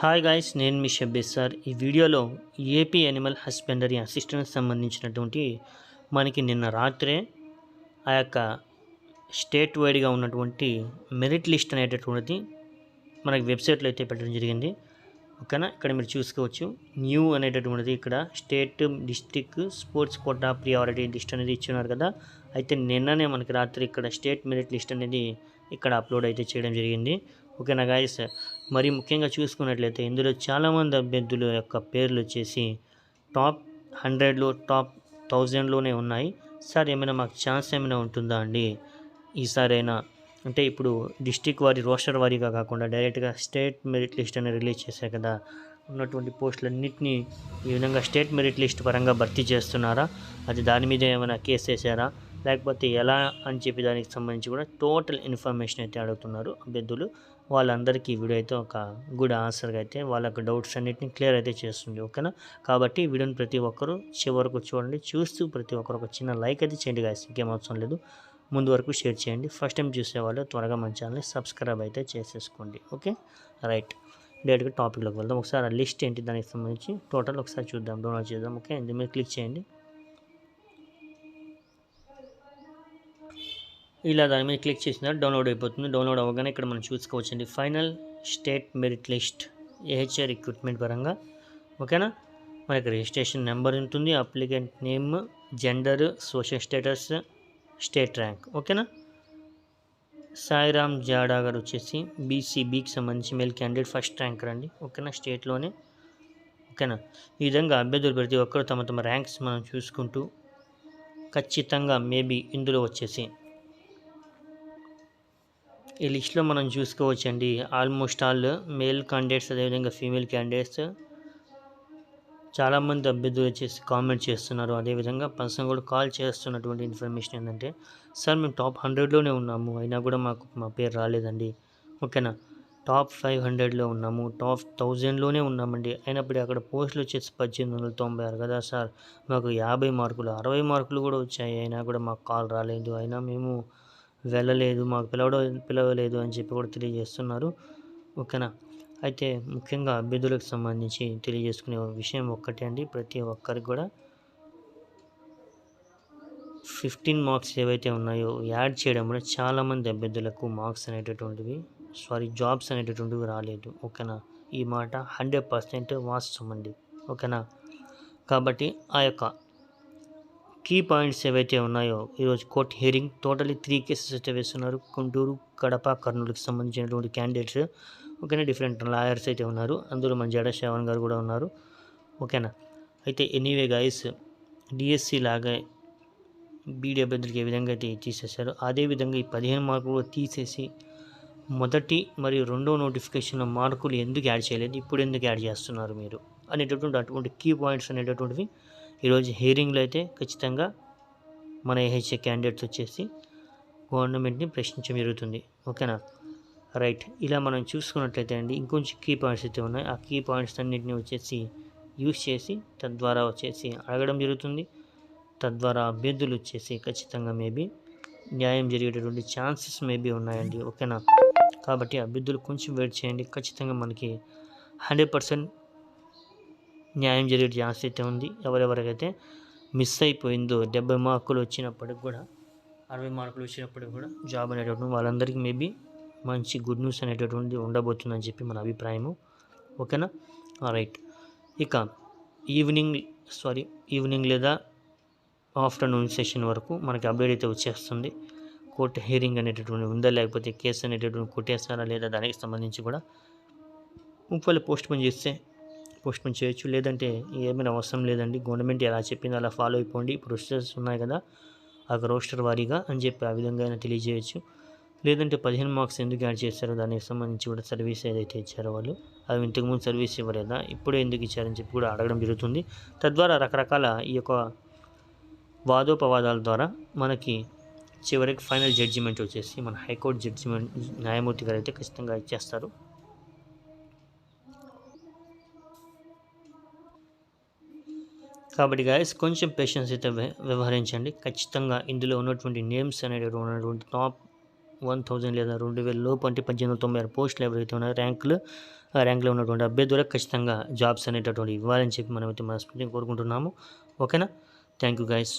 Hi guys నేను మీ Shabbir sir. ఈ వీడియోలో ఏపీ యానిమల్ హస్బెండరీ అసిస్టెంట్ సంబంధించినటువంటి మనకి నిన్న రాత్రే ఆ యొక్క స్టేట్ వైడ్గా ఉన్నటువంటి మెరిట్ లిస్ట్ అనేటటువంటిది మనకి వెబ్సైట్లో అయితే పెట్టడం జరిగింది. ఓకేనా? ఇక్కడ మీరు చూసుకోవచ్చు. న్యూ అనేటటువంటిది ఇక్కడ state district sports quota priority list అనేది ఇచ్చినారు కదా. అయితే నిన్ననే మనకి రాత్రి ఇక్కడ స్టేట్ మెరిట్ లిస్ట్ అనేది ఇక్కడ అప్లోడ్ అయితే చేయడం జరిగింది. ఓకేనా గాయస్ మరి ముఖ్యంగా చూసుకున్నట్లయితే ఇందులో చాలామంది అభ్యర్థుల యొక్క పేర్లు వచ్చేసి టాప్ హండ్రెడ్లో టాప్ థౌజండ్లోనే ఉన్నాయి. సార్ ఏమైనా మాకు ఛాన్స్ ఏమైనా ఉంటుందా అండి? ఈసారైనా అంటే ఇప్పుడు డిస్టిక్ వారి రోస్టర్ వారీగా కాకుండా డైరెక్ట్గా స్టేట్ మెరిట్ లిస్ట్ అని రిలీజ్ చేశారు కదా. ఉన్నటువంటి పోస్టులన్నింటినీ ఈ విధంగా స్టేట్ మెరిట్ లిస్ట్ పరంగా భర్తీ చేస్తున్నారా? అది దాని మీద ఏమైనా కేసు వేసారా లేకపోతే ఎలా అని చెప్పి దానికి సంబంధించి కూడా టోటల్ ఇన్ఫర్మేషన్ అయితే అడుగుతున్నారు అభ్యర్థులు. వాళ్ళందరికీ ఈ వీడియో అయితే ఒక గుడ్ ఆన్సర్గా అయితే వాళ్ళకి డౌట్స్ అన్నిటిని క్లియర్ అయితే చేస్తుంది ఓకేనా? కాబట్టి వీడియోని ప్రతి ఒక్కరూ చివరకు చూడండి. చూస్తూ ప్రతి ఒక్కరు ఒక చిన్న లైక్ అయితే చేయండి గాయస్ ఇంకేం అవసరం లేదు. ముందు వరకు షేర్ చేయండి. ఫస్ట్ టైం చూసేవాళ్ళు త్వరగా మన ఛానల్ని సబ్స్క్రైబ్ అయితే చేసేసుకోండి ఓకే? రైట్. డైరెక్ట్గా టాపిక్లోకి వెళ్దాం. ఒకసారి ఆ లిస్ట్ ఏంటి దానికి సంబంధించి టోటల్ ఒకసారి చూద్దాం. డౌన్లోడ్ చేద్దాం ఓకే? ఇందు మీద క్లిక్ చేయండి. ఇలా దాని మీద క్లిక్ చేసిన డౌన్లోడ్ అయిపోతుంది. డౌన్లోడ్ అవ్వగానే ఇక్కడ మనం చూసుకోవచ్చండి. Final state merit list AHR recruitment పరంగా. ఓకేనా? మనకి రిజిస్ట్రేషన్ నెంబర్ ఉంటుంది applicant name gender social status state rank ఓకేనా? సాయిరామ్ జాడా గారు వచ్చేసి బీసీబీకి సంబంధించి మేల్ క్యాండిడేట్ ఫస్ట్ ర్యాంక్ రండి. ఓకేనా? స్టేట్లోనే ఓకేనా? ఈ విధంగా అభ్యర్థులు ప్రతి ఒక్కరు తమ తమ ర్యాంక్స్ మనం చూసుకుంటూ ఖచ్చితంగా మేబీ ఇందులో వచ్చేసి ఈ లిస్ట్లో మనం చూసుకోవచ్చండి. ఆల్మోస్ట్ ఆల్ మేల్ క్యాండిడేట్స్ అదేవిధంగా ఫీమేల్ క్యాండిడేట్స్ చాలామంది అభ్యర్థులు వచ్చేసి కామెంట్ చేస్తున్నారు. అదేవిధంగా పర్సన్ కూడా కాల్ చేస్తున్నటువంటి ఇన్ఫర్మేషన్ ఏంటంటే సార్ మేము టాప్ హండ్రెడ్లోనే ఉన్నాము. అయినా కూడా మాకు మా పేరు రాలేదండి. ఓకేనా? టాప్ ఫైవ్ హండ్రెడ్లో ఉన్నాము. టాప్ థౌజండ్లోనే ఉన్నామండి. అయినప్పుడు అక్కడ పోస్టులు వచ్చేసి పద్దెనిమిది వందల తొంభై ఆరు కదా సార్? మాకు యాభై మార్కులు అరవై మార్కులు కూడా వచ్చాయి. అయినా కూడా మాకు కాల్ రాలేదు. అయినా మేము వెళ్ళలేదు మాకు పిలవడం పిలవలేదు అని చెప్పి కూడా తెలియజేస్తున్నారు. ఓకేనా? అయితే ముఖ్యంగా అభ్యర్థులకు సంబంధించి తెలియజేసుకునే విషయం ఒక్కటే అండి. ప్రతి ఒక్కరికి కూడా ఫిఫ్టీన్ మార్క్స్ ఏవైతే ఉన్నాయో యాడ్ చేయడం వల్ల చాలామంది అభ్యర్థులకు మార్క్స్ అనేటటువంటివి సారీ జాబ్స్ అనేటటువంటివి రాలేదు. ఓకేనా? ఈ మాట హండ్రెడ్ పర్సెంట్ వాస్తవం అండి. ఓకేనా? కాబట్టి ఆ యొక్క కీ పాయింట్స్ ఏవైతే ఉన్నాయో ఈరోజు court hearing totally three cases అయితే వేస్తున్నారు. గుంటూరు కడప కర్నూలుకి సంబంధించినటువంటి క్యాండిడేట్స్. ఓకేనా? డిఫరెంట్ లాయర్స్ అయితే ఉన్నారు. అందులో మన జడ శ్రవణ్ గారు కూడా ఉన్నారు. ఓకేనా? అయితే ఎనీవే గాయస్ డిఎస్సి లాగా బీడీ అభ్యర్థులకి ఏ విధంగా అయితే తీసేశారు అదేవిధంగా ఈ పదిహేను మార్కులు తీసేసి మొదటి మరియు రెండో నోటిఫికేషన్లో మార్కులు ఎందుకు యాడ్ చేయలేదు ఇప్పుడు ఎందుకు యాడ్ చేస్తున్నారు మీరు అనేటటువంటి అటువంటి కీ పాయింట్స్ అనేటటువంటివి ఈరోజు హియరింగ్లో అయితే ఖచ్చితంగా మన ఏహెచ్ఏ క్యాండిడేట్స్ వచ్చేసి గవర్నమెంట్ని ప్రశ్నించడం జరుగుతుంది. ఓకేనా? రైట్. ఇలా మనం చూసుకున్నట్లయితే అండి ఇంకొంచెం కీ పాయింట్స్ అయితే ఉన్నాయి. ఆ కీ పాయింట్స్ అన్నింటినీ వచ్చేసి యూస్ చేసి తద్వారా వచ్చేసి అడగడం జరుగుతుంది. తద్వారా అభ్యర్థులు వచ్చేసి ఖచ్చితంగా మేబీ న్యాయం జరిగేటటువంటి ఛాన్సెస్ మేబీ ఉన్నాయండి. ఓకేనా? కాబట్టి అభ్యర్థులు కొంచెం వెయిట్ చేయండి. ఖచ్చితంగా మనకి హండ్రెడ్ పర్సెంట్ న్యాయం జరిగే ఛాన్స్ అయితే ఉంది. ఎవరెవరికైతే మిస్ అయిపోయిందో డెబ్బై మార్కులు వచ్చినప్పటికి కూడా అరవై మార్కులు వచ్చినప్పటికి కూడా జాబ్ అనేటటువంటి వాళ్ళందరికీ మేబీ మంచి గుడ్ న్యూస్ అనేటటువంటిది ఉండబోతుందని చెప్పి మన అభిప్రాయము. ఓకేనా? రైట్ ఇక ఈవినింగ్ సారీ ఈవినింగ్ లేదా ఆఫ్టర్నూన్ సెషన్ వరకు మనకి అప్డేట్ అయితే వచ్చేస్తుంది. కోర్టు హియరింగ్ అనేటటువంటి ఉందా లేకపోతే కేసు అనేటటువంటి కొట్టేస్తారా లేదా దానికి సంబంధించి కూడా ఒకవేళ పోస్ట్ పోన్ చేస్తే పోస్ట్పోన్ చేయొచ్చు. లేదంటే ఏమైనా అవసరం లేదండి. గవర్నమెంట్ ఎలా చెప్పిందో అలా ఫాలో అయిపోండి. ప్రొసెసర్స్ ఉన్నాయి కదా ఆ రోస్టర్ వారీగా అని చెప్పి ఆ విధంగా అయినా తెలియజేయచ్చు. లేదంటే పదిహేను మార్క్స్ ఎందుకు యాడ్ చేశారో దానికి సంబంధించి కూడా సర్వీస్ ఏదైతే ఇచ్చారో వాళ్ళు అవి ఇంతకుముందు సర్వీస్ ఇవ్వలేదా? ఇప్పుడే ఎందుకు ఇచ్చారని చెప్పి కూడా అడగడం జరుగుతుంది. తద్వారా రకరకాల ఈ యొక్క వాదోపవాదాల ద్వారా మనకి చివరికి ఫైనల్ జడ్జిమెంట్ వచ్చేసి మన హైకోర్టు జడ్జిమెంట్ న్యాయమూర్తి గారు అయితే ఖచ్చితంగా ఇచ్చేస్తారు. కాబట్టి గాయస్ కొంచెం పేషెన్స్ అయితే వ్యవహరించండి. ఖచ్చితంగా ఇందులో ఉన్నటువంటి నేమ్స్ అనేటువంటి ఉన్నటువంటి టాప్ వన్ థౌజండ్ లేదా రెండు వేల లోపు అంటే పద్దెనిమిది వందల తొంభై ఆరు పోస్టులు ఎవరైతే ఉన్నారో ర్యాంకులు ఆ ర్యాంకులో ఉన్నటువంటి అభ్యర్థులకు ఖచ్చితంగా జాబ్స్ అనేటటువంటి ఇవ్వాలని చెప్పి మనమైతే మనస్ఫూర్తిగా కోరుకుంటున్నాము. ఓకేనా? Thank you guys